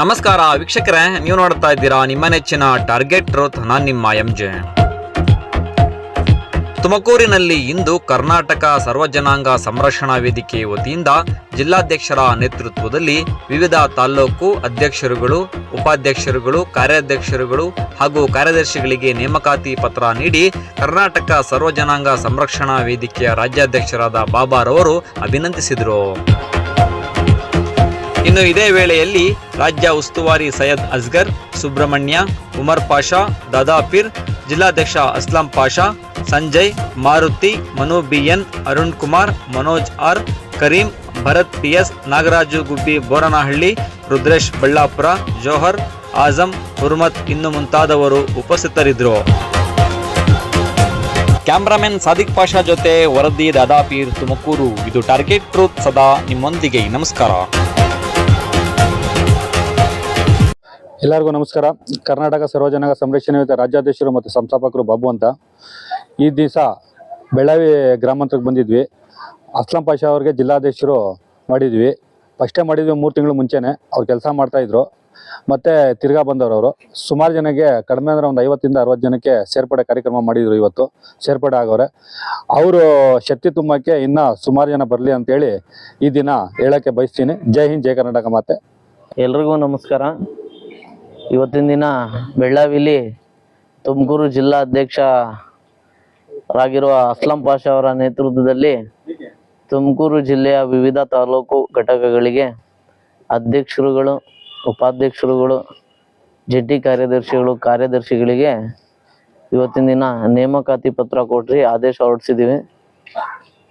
ನಮಸ್ಕಾರ ವೀಕ್ಷಕರೇ, ನೀವು ನೋಡ್ತಾ ಇದ್ದೀರಾ ನಿಮ್ಮ ನೆಚ್ಚಿನ ಟಾರ್ಗೆಟ್ ಟ್ರೋತ್ ನಾನು ನಿಮ್ಮ ಎಂ ಜೆ ತುಮಕೂರಿನಲ್ಲಿ ಇಂದು ಕರ್ನಾಟಕ ಸರ್ವಜನಾಂಗ ಸಂರಕ್ಷಣಾ ವೇದಿಕೆ ವತಿಯಿಂದ ಜಿಲ್ಲಾಧ್ಯಕ್ಷರ ನೇತೃತ್ವದಲ್ಲಿ ವಿವಿಧ ತಾಲ್ಲೂಕು ಅಧ್ಯಕ್ಷರುಗಳು, ಉಪಾಧ್ಯಕ್ಷರುಗಳು, ಕಾರ್ಯಾಧ್ಯಕ್ಷರುಗಳು ಹಾಗೂ ಕಾರ್ಯದರ್ಶಿಗಳಿಗೆ ನೇಮಕಾತಿ ಪತ್ರ ನೀಡಿ ಕರ್ನಾಟಕ ಸರ್ವಜನಾಂಗ ಸಂರಕ್ಷಣಾ ವೇದಿಕೆಯ ರಾಜ್ಯಾಧ್ಯಕ್ಷರಾದ ಬಾಬಾರವರು ಅಭಿನಂದಿಸಿದರು. ಇನ್ನು ಇದೇ ವೇಳೆಯಲ್ಲಿ ರಾಜ್ಯ ಉಸ್ತುವಾರಿ ಸೈಯದ್ ಅಸ್ಗರ್, ಸುಬ್ರಹ್ಮಣ್ಯ, ಉಮರ್ ಪಾಷಾ ದಾದಾಪೀರ್ ಜಿಲ್ಲಾಧ್ಯಕ್ಷ Aslam Pasha, Sanjay, Maruti, Manu BN Arun Kumar, Manoj R, Karim, Bharat PS Nagaraju Gubbi Boranahalli, Rudresh Ballapura, Johar, Azam, Hurmat ಇನ್ನು ಮುಂತಾದವರು ಉಪಸ್ಥಿತರಿದ್ದರು. ಕ್ಯಾಮ್ರಾಮನ್ ಸಾದಿಕ್ ಪಾಷಾ ಜೊತೆ ವರದಿ ದಾದಾಪೀರ್ ತುಮಕೂರು. ಇದು ಟಾರ್ಗೆಟ್ ಟ್ರೂತ್ ಸದಾ ನಿಮ್ಮೊಂದಿಗೆ. ನಮಸ್ಕಾರ. ಎಲ್ಲರಿಗೂ ನಮಸ್ಕಾರ. ಕರ್ನಾಟಕ ಸರ್ವಜನಾಂಗ ಸಂರಕ್ಷಣೆ ರಾಜ್ಯಾಧ್ಯಕ್ಷರು ಮತ್ತು ಸಂಸ್ಥಾಪಕರು ಬಾಬು ಅಂತ. ಈ ದಿವಸ ಬೆಳವಿ ಗ್ರಾಮಾಂತರಕ್ಕೆ ಬಂದಿದ್ವಿ. ಅಸ್ಲಂ ಪಾಷಾ ಅವ್ರಿಗೆ ಜಿಲ್ಲಾಧ್ಯಕ್ಷರು ಮಾಡಿದ್ವಿ. ಫಸ್ಟೇ ಮಾಡಿದ್ವಿ ಮೂರು ತಿಂಗಳು ಮುಂಚೆನೆ. ಅವ್ರು ಕೆಲಸ ಮಾಡ್ತಾಯಿದ್ರು ಮತ್ತು ತಿರ್ಗಾ ಬಂದವರು ಅವರು. ಸುಮಾರು ಜನಕ್ಕೆ ಕಡಿಮೆ ಅಂದರೆ ಒಂದು ಐವತ್ತಿಂದ ಅರವತ್ತು ಜನಕ್ಕೆ ಸೇರ್ಪಡೆ ಕಾರ್ಯಕ್ರಮ ಮಾಡಿದರು ಇವತ್ತು. ಸೇರ್ಪಡೆ ಆಗೋರೆ ಅವರು ಶಕ್ತಿ ತುಂಬಕ್ಕೆ ಇನ್ನೂ ಸುಮಾರು ಜನ ಬರಲಿ ಅಂತೇಳಿ ಈ ದಿನ ಹೇಳೋಕ್ಕೆ ಬಯಸ್ತೀನಿ. ಜೈ ಹಿಂದ್, ಜೈ ಕರ್ನಾಟಕ ಮಾತೆ. ಎಲ್ರಿಗೂ ನಮಸ್ಕಾರ. ಇವತ್ತಿನ ದಿನ ಬೆಳ್ಳಾವಿಲಿ ತುಮಕೂರು ಜಿಲ್ಲಾ ಅಧ್ಯಕ್ಷರಾಗಿರುವ ಅಸ್ಲಂ ಪಾಷ ಅವರ ನೇತೃತ್ವದಲ್ಲಿ ತುಮಕೂರು ಜಿಲ್ಲೆಯ ವಿವಿಧ ತಾಲೂಕು ಘಟಕಗಳಿಗೆ ಅಧ್ಯಕ್ಷರುಗಳು, ಉಪಾಧ್ಯಕ್ಷರುಗಳು, ಜಂಟಿ ಕಾರ್ಯದರ್ಶಿಗಳು, ಕಾರ್ಯದರ್ಶಿಗಳಿಗೆ ಇವತ್ತಿನ ದಿನ ನೇಮಕಾತಿ ಪತ್ರ ಕೊಟ್ರಿ ಆದೇಶ ಹೊರಡಿಸಿದ್ದೀವಿ.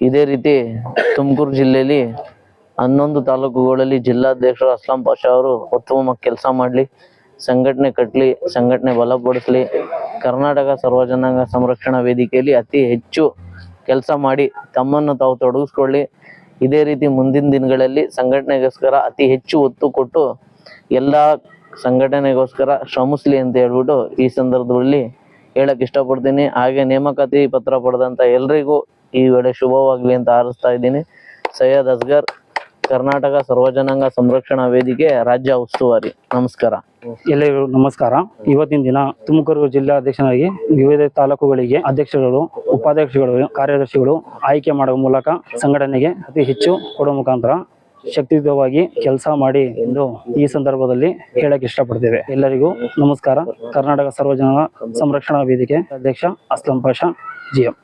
ಇದೇ ರೀತಿ ತುಮಕೂರು ಜಿಲ್ಲೆಯಲ್ಲಿ ಹನ್ನೊಂದು ತಾಲೂಕುಗಳಲ್ಲಿ ಜಿಲ್ಲಾಧ್ಯಕ್ಷರು ಅಸ್ಲಾಂ ಪಾಷಾ ಅವರು ಉತ್ತಮ ಕೆಲಸ ಮಾಡಲಿ. ಸಂಘಟನೆ ಕಟ್ಟಲಿ ಸಂಘಟನೆ ಬಲಪಡಿಸಲಿ, ಕರ್ನಾಟಕ ಸರ್ವಜನಾಂಗ ಸಂರಕ್ಷಣಾ ವೇದಿಕೆಯಲ್ಲಿ ಅತಿ ಹೆಚ್ಚು ಕೆಲಸ ಮಾಡಿ ತಮ್ಮನ್ನು ತಾವು ತೊಡಗಿಸ್ಕೊಳ್ಳಿ. ಇದೇ ರೀತಿ ಮುಂದಿನ ದಿನಗಳಲ್ಲಿ ಸಂಘಟನೆಗೋಸ್ಕರ ಅತಿ ಹೆಚ್ಚು ಒತ್ತು ಕೊಟ್ಟು ಎಲ್ಲ ಸಂಘಟನೆಗೋಸ್ಕರ ಶ್ರಮಿಸಲಿ ಅಂತ ಹೇಳ್ಬಿಟ್ಟು ಈ ಸಂದರ್ಭದಲ್ಲಿ ಹೇಳಕ್ ಇಷ್ಟಪಡ್ತೀನಿ. ಹಾಗೆ ನೇಮಕಾತಿ ಪತ್ರ ಪಡೆದಂತ ಎಲ್ರಿಗೂ ಈ ವೇಳೆ ಶುಭವಾಗ್ಲಿ ಅಂತ ಆರಿಸ್ತಾ ಇದ್ದೀನಿ. ಸೈಯದ್ ಅಸ್ಗರ್, ಕರ್ನಾಟಕ ಸರ್ವಜನಾಂಗ ಸಂರಕ್ಷಣಾ ವೇದಿಕೆ ರಾಜ್ಯ ಉಸ್ತುವಾರಿ. ನಮಸ್ಕಾರ. ಎಲ್ಲರಿಗೂ ನಮಸ್ಕಾರ. ಇವತ್ತಿನ ದಿನ ತುಮಕೂರು ಜಿಲ್ಲಾ ಜಿಲ್ಲಾಧ್ಯಕ್ಷನಾಗಿ ವಿವಿಧ ತಾಲೂಕುಗಳಿಗೆ ಅಧ್ಯಕ್ಷರುಗಳು ಉಪಾಧ್ಯಕ್ಷಗಳು ಕಾರ್ಯದರ್ಶಿಗಳು ಆಯ್ಕೆ ಮಾಡುವ ಮೂಲಕ ಸಂಘಟನೆಗೆ ಅತಿ ಹೆಚ್ಚು ಕೊಡುವ ಮುಖಾಂತರ ಶಕ್ತಿಯುತವಾಗಿ ಕೆಲಸ ಮಾಡಿ ಎಂದು ಈ ಸಂದರ್ಭದಲ್ಲಿ ಹೇಳಕ್ಕೆ ಇಷ್ಟಪಡ್ತೇವೆ. ಎಲ್ಲರಿಗೂ ನಮಸ್ಕಾರ. ಕರ್ನಾಟಕ ಸರ್ವಜನ ಸಂರಕ್ಷಣಾ ವೇದಿಕೆ ಅಧ್ಯಕ್ಷ ಅಸ್ಲಂ ಪಾಷಾ ಜಿ ಎಂ